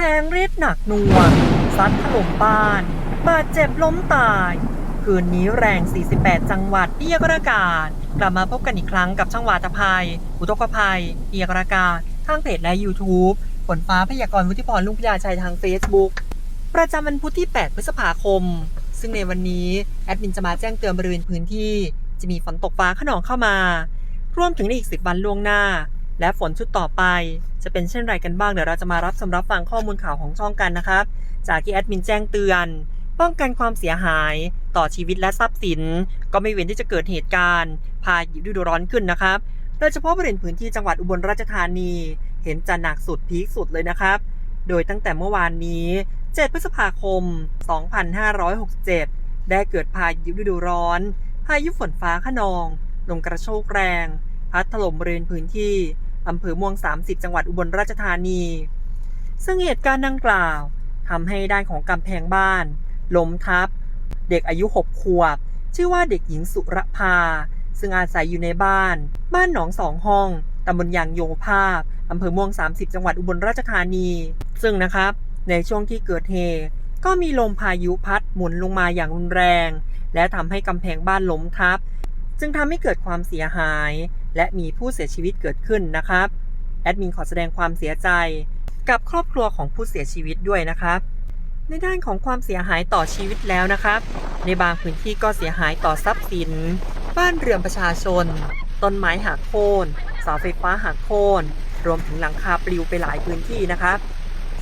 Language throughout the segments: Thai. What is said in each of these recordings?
ลงฤทธิ์หนักหน่วงซัดถล่มบ้าน บาดเจ็บล้มตาย คืนนี้แรง 48 จังหวัดเอียกระกาศ กลับมาพบกันอีกครั้งกับช่างวาตภัย อุทกภัย เอียกระกาศทางเพจและ YouTube ฝนฟ้าพยากรณ์วุฒิพรลุงพยาชัยทาง Facebook ประจำวันพุธที่ 8 พฤษภาคม ซึ่งในวันนี้ แอดมินจะมาแจ้งเตือนบริเวณพื้นที่ จะมีฝนตกฟ้าขนองเข้ามา รวมถึงในอีก 10 วันล่วงหน้า และฝนชุดต่อไป จะเป็นเช่นไรกันบ้างเดี๋ยวเราจะมารับสำรับฟังข้อมูลข่าวของช่องกันนะครับ จากที่แอดมินแจ้งเตือน ป้องกันความเสียหายต่อชีวิตและทรัพย์สิน ก็ไม่เว้นที่จะเกิดเหตุการณ์ พายุฤดูร้อนขึ้นนะครับ โดยเฉพาะบริเวณพื้นที่จังหวัดอุบลราชธานี เห็นจะหนักสุดพีคสุดเลยนะครับ โดยตั้งแต่เมื่อวานนี้ 7 พฤษภาคม 2567 ได้เกิดพายุฤดูร้อน พายุฝนฟ้าขนอง ลมกระโชกแรง พัดถล่มบริเวณพื้นที่ อำเภอม่วง 30 จังหวัดอุบลราชธานี ซึ่งเหตุการณ์ดังกล่าวทำให้ด้านของกำแพงบ้านล้มทับ เด็กอายุ 6 ขวบ ชื่อว่าเด็กหญิงสุรภา ซึ่งอาศัยอยู่ในบ้าน บ้านหนองสองห้องตำบลยางโยภาพอำเภอม่วง 30 จังหวัดอุบลราชธานี ซึ่งนะครับ ในช่วงที่เกิดเหตุก็มีลมพายุพัดหมุนลงมาอย่างรุนแรง และทำให้กำแพงบ้านล้มทับ จึงทำให้เกิดความเสียหาย และมีผู้เสียชีวิตเกิดขึ้นนะครับ แอดมินขอแสดงความเสียใจ กับครอบครัวของผู้เสียชีวิตด้วยนะครับ ในด้านของความเสียหายต่อชีวิตแล้วนะครับ ในบางพื้นที่ก็เสียหายต่อทรัพย์สิน บ้านเรือนประชาชน ต้นไม้หักโค่นเสาไฟฟ้าหักโค่นรวมถึงหลังคาปลิวไปหลายพื้นที่นะครับ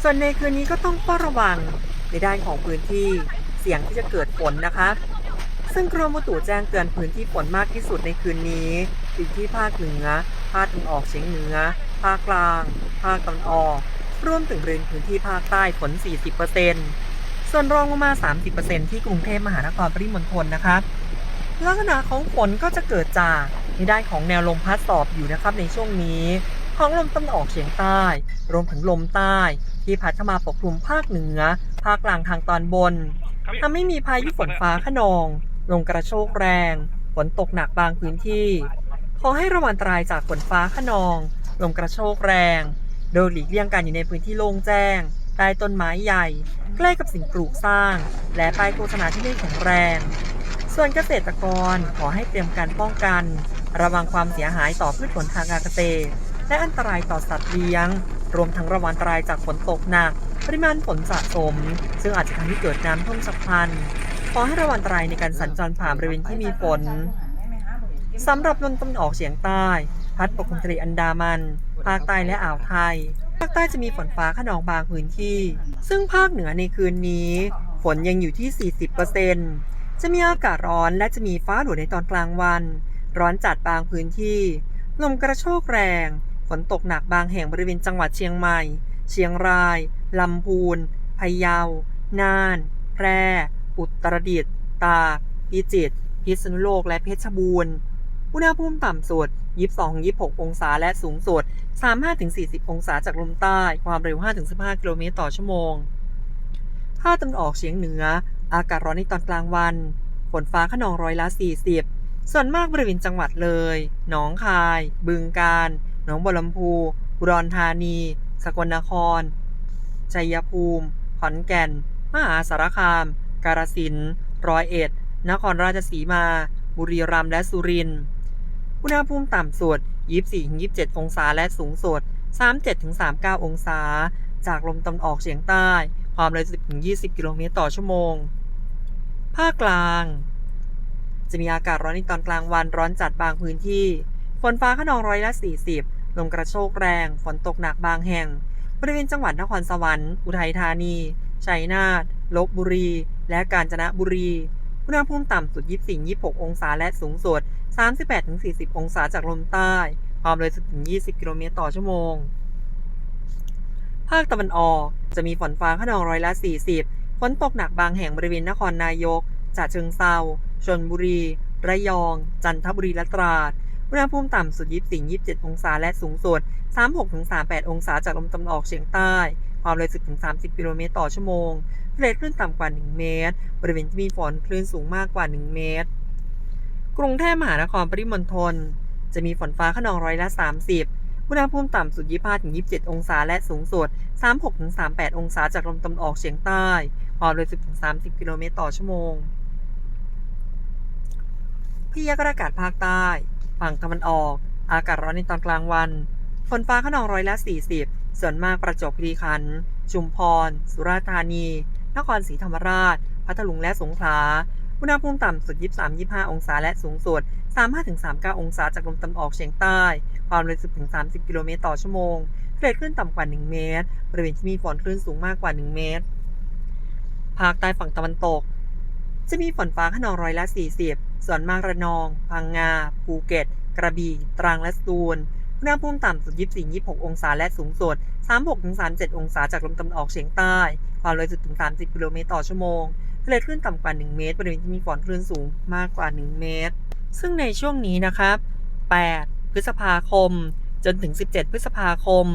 ส่วนในคืนนี้ก็ต้องเฝ้าระวังในด้านของพื้นที่เสี่ยงที่จะเกิดฝนนะครับ ซึ่งกรมอุตุแจ้งเตือนพื้นที่ฝนมากที่สุดในคืนนี้อยู่ที่ภาคเหนือ ภาคตะวันออกเฉียงเหนือ ภาคกลาง ภาคตะวันออก รวมถึงบริเวณพื้นที่ภาคใต้ฝน 40%ส่วนรองลงมา 30%ที่กรุงเทพมหานครปริมณฑลนะครับลักษณะของฝนก็จะเกิดจากในด้านของแนวลมพัดสอบอยู่นะครับในช่วงนี้ ของลมตะวันออกเฉียงใต้ รวมถึงลมใต้ ที่พัดเข้ามาปกคลุมภาคเหนือ ภาคกลางทางตอนบนทำให้มีพายุฝนฟ้าขนอง ลมกระโชกแรง ฝนตกหนักบางพื้นที่ ขอให้ระวังอันตรายจากฝนฟ้าขนอง ลมกระโชกแรง โดยหลีกเลี่ยงการอยู่ในพื้นที่โล่งแจ้ง ใต้ต้นไม้ใหญ่ ใกล้กับสิ่งปลูกสร้าง และป้ายโฆษณาที่ไม่แข็งแรง ส่วนเกษตรกรขอให้เตรียมการป้องกัน ระวังความเสียหายต่อพืชผลทางการเกษตร และอันตรายต่อสัตว์เลี้ยง รวมทั้งระวังอันตรายจากฝนตกหนัก ปริมาณฝนสะสม ซึ่งอาจจะทำให้เกิดน้ำท่วมฉับพลัน ขอให้ระวังอันตรายในการสัญจรผ่านบริเวณที่มีฝนสำหรับลมตะวันออกเฉียงใต้ พัดปกคลุมทะเลอันดามันภาคใต้และอ่าวไทยภาคใต้จะมีฝนฟ้าขนองบางพื้นที่ ซึ่งภาคเหนือในคืนนี้ ฝนยังอยู่ที่ 40%จะมีอากาศร้อนและจะมีฟ้าหลัวในตอนกลางวัน ร้อนจัดบางพื้นที่ ลมกระโชกแรง ฝนตกหนักบางแห่งบริเวณจังหวัดเชียงใหม่ เชียงราย ลำพูนพะเยา น่าน แพร่ อุตรดิตถ์ตาพิจิตรพิษณุโลกและเพชรบูรณ์ อุณหภูมิต่ำสุด 22-26 องศาและสูงสุด 35-40 องศาจากลมใต้ ความเร็ว 5-15 กิโลเมตรต่อชั่วโมงภาคตะวันออกเฉียงเหนือ อากาศร้อนในตอนกลางวัน ฝนฟ้าขนองร้อยละ 40 ส่วนมากบริเวณจังหวัดเลย หนองคาย บึงกาฬ หนองบัวลำพู อุดรธานี สกลนคร ชัยภูมิ ขอนแก่น มหาสารคาม กาฬสินธุ์ร้อยเอ็ด นครราชสีมา บุรีรัมย์และสุรินทร์ อุณหภูมิต่ำสุด 24-27 องศาและสูงสุด 37-39 องศา จากลมตะวันออกเฉียงใต้ ความเร็ว 10-20 กิโลเมตรต่อชั่วโมง ภาคกลาง จะมีอากาศร้อนในตอนกลางวันร้อนจัดบางพื้นที่ ฝนฟ้าขนองร้อยละ 40 ลมกระโชกแรง ฝนตกหนักบางแห่ง บริเวณจังหวัดนครสวรรค์ อุทัยธานี ชัยนาท ลบบุรี และกาญจนบุรี อุณหภูมิต่ำสุด 24-26 องศาและสูงสุด 38-40 องศาจากลมใต้ ความเร็ว10-20 กิโลเมตรต่อชั่วโมง ภาคตะวันออกจะมีฝนฟ้าขนองร้อยละ 40 ฝนตกหนักบางแห่งบริเวณนครนายกฉะเชิงเซาชลบุรี ระยอง จันทบุรี และตราด อุณหภูมิต่ำสุด 24-27 องศาและสูงสุด 36-38 องศาจากลมตะวันออกเฉียงใต้ ความเร็ว10-30 กิโลเมตรต่อชั่วโมง ทะเลคลื่นต่ำกว่า 1 เมตร บริเวณที่มีฝนคลื่นสูงมากกว่า 1 เมตร กรุงเทพมหานครปริมณฑลจะมีฝนฟ้าขนองร้อยละ 30อุณหภูมิต่ำสุด 25-27 องศาและสูงสุด 36-38 องศาจากลมตะวันออกเฉียงใต้ความเร็ว10-30 กิโลเมตรต่อชั่วโมงพยากรณ์อากาศภาคใต้ ฝั่งตะวันออก อากาศร้อนในตอนกลางวัน ฝนฟ้าขนองร้อยละ 40 ส่วนมากประจวบคีรีขันธ์ ชุมพร สุราษฎร์ธานี นครศรีธรรมราช พัทลุงและสงขลา อุณหภูมิต่ำสุด 23-25 องศาและสูงสุด 35-39 องศาจากลมตะวันออกเฉียงใต้ ความเร็ว10-30 กิโลเมตรต่อชั่วโมงทะเลคลื่นต่ำกว่า 1 เมตร บริเวณที่มีฝนคลื่นสูงมากกว่า 1 เมตร ภาคใต้ฝั่งตะวันตก จะมีฝนฟ้าขนองร้อยละ 40 ส่วนมากระนอง พังงา ภูเก็ต กระบี่ ตรังและสตูล ณหภูมิต่ำสุด 24-26 องศา และสูงสุด 36-37 องศา จากลมตะวันออกเฉียงใต้ ความเร็ว10-30 กิโลเมตรต่อชั่วโมงทะเลคลื่นต่ำกว่า 1 เมตร บริเวณที่มีฝนคลื่นสูงมากกว่า 1 เมตร ซึ่งในช่วงนี้นะครับ 8 พฤษภาคม จนถึง 17 พฤษภาคม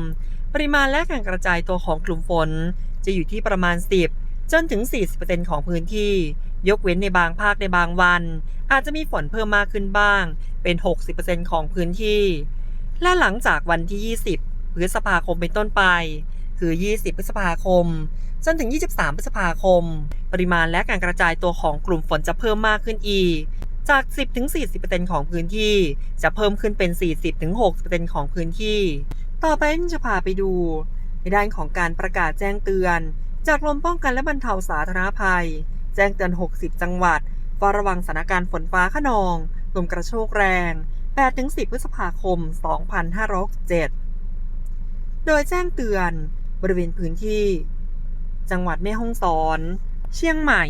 ปริมาณและการกระจายตัวของกลุ่มฝน จะอยู่ที่ประมาณ 10 จนถึง 40%ของพื้นที่ ยกเว้นในบางภาคในบางวัน อาจจะมีฝนเพิ่มมากขึ้นบ้าง เป็น 60%ของพื้นที่ และหลังจากวันที่ 20 พฤษภาคมเป็นต้นไป คือ 20 พฤษภาคม จนถึง 23 พฤษภาคม ปริมาณและการกระจายตัวของกลุ่มฝนจะเพิ่มมากขึ้นอีก จาก 10-40%ของพื้นที่ จะเพิ่มขึ้นเป็น 40-60%ของพื้นที่ ต่อไปจะพาไปดู ในด้านของการประกาศแจ้งเตือน จากกรมป้องกันและบรรเทาสาธารณภัย แจ้งเตือน 60 จังหวัดเฝ้าระวังสถานการณ์ฝนฟ้าขนอง ลมกระโชกแรง 8-10 พฤษภาคม 2567 โดยแจ้งเตือนบริเวณพื้นที่ จังหวัดแม่ฮ่องสอน เชียงใหม่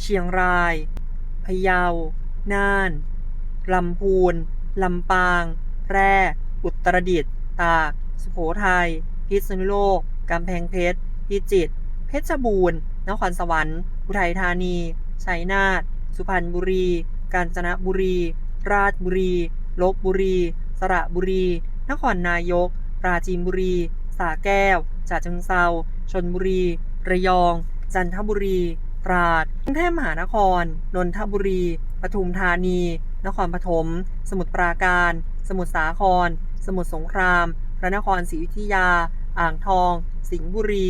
เชียงราย พะเยา น่าน ลำพูน ลำปาง แพร่ อุตรดิตถ์ ตาก สุโขทัย พิษณุโลก กำแพงเพชร พิจิตร เพชรบูรณ์ นครสวรรค์ อุทัยธานี ชัยนาท สุพรรณบุรี กาญจนบุรี ราชบุรี ลบบุรี สระบุรี นครนายก ปราจีนบุรีสระแก้วฉะเชิงเซาชนบุรี ระยอง จันทบุรี ตราด กรุงเทพมหานคร นนทบุรี ปทุมธานี นครปฐม สมุทรปราการ สมุทรสาคร สมุทรสงคราม พระนครศรีอยุธยา อ่างทอง สิงห์บุรี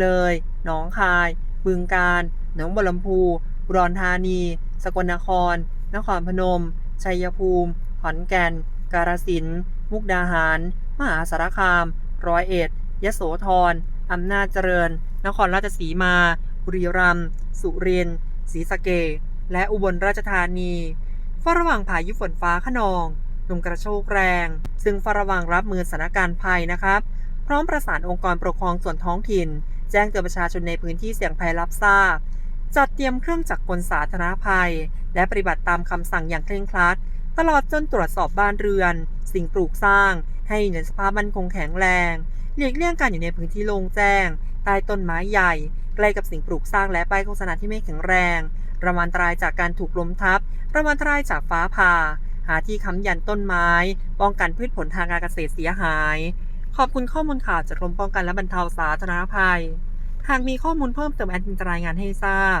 เลย หนองคาย บึงกาฬ หนองบัวลำพูอุรธานี สกลนคร นครพนม ชัยภูมิ ขอนแก่น กาฬสินธุ์มุกดาหาร มหาสารคาม ร้อยเอ็ด ยโสธร อำนาจเจริญ นครราชสีมา บุรีรัมย์ สุรินทร์ ศรีสะเกษและอุบลราชธานีเฝ้าระวังพายุฝนฟ้าขนองลมกระโชกแรง ซึ่งเฝ้าระวังรับมือสถานการณ์ภัยนะครับ พร้อมประสานองค์กรปกครองส่วนท้องถิ่น แจ้งเตือนประชาชนในพื้นที่เสี่ยงภัยรับทราบ จัดเตรียมเครื่องจักรกลสาธารณภัย และปฏิบัติตามคำสั่งอย่างเคร่งครัด ตลอดจนตรวจสอบบ้านเรือน สิ่งปลูกสร้าง ให้อยู่ในสภาพมั่นคงแข็งแรงหลีกเลี่ยงการอยู่ในพื้นที่โล่งแจ้งใต้ต้นไม้ใหญ่ ใกล้กับสิ่งปลูกสร้างและป้ายโฆษณาที่ไม่แข็งแรงระมัดอันตรายจากการถูกล้มทับระมัดอันตรายจากฟ้าผ่า หาที่ค้ำยันต้นไม้ ป้องกันพืชผลทางการเกษตรเสียหาย ขอบคุณข้อมูลข่าวจากกรมป้องกันและบรรเทาสาธารณภัย หากมีข้อมูลเพิ่มเติมแอดมินจะรายงานให้ทราบ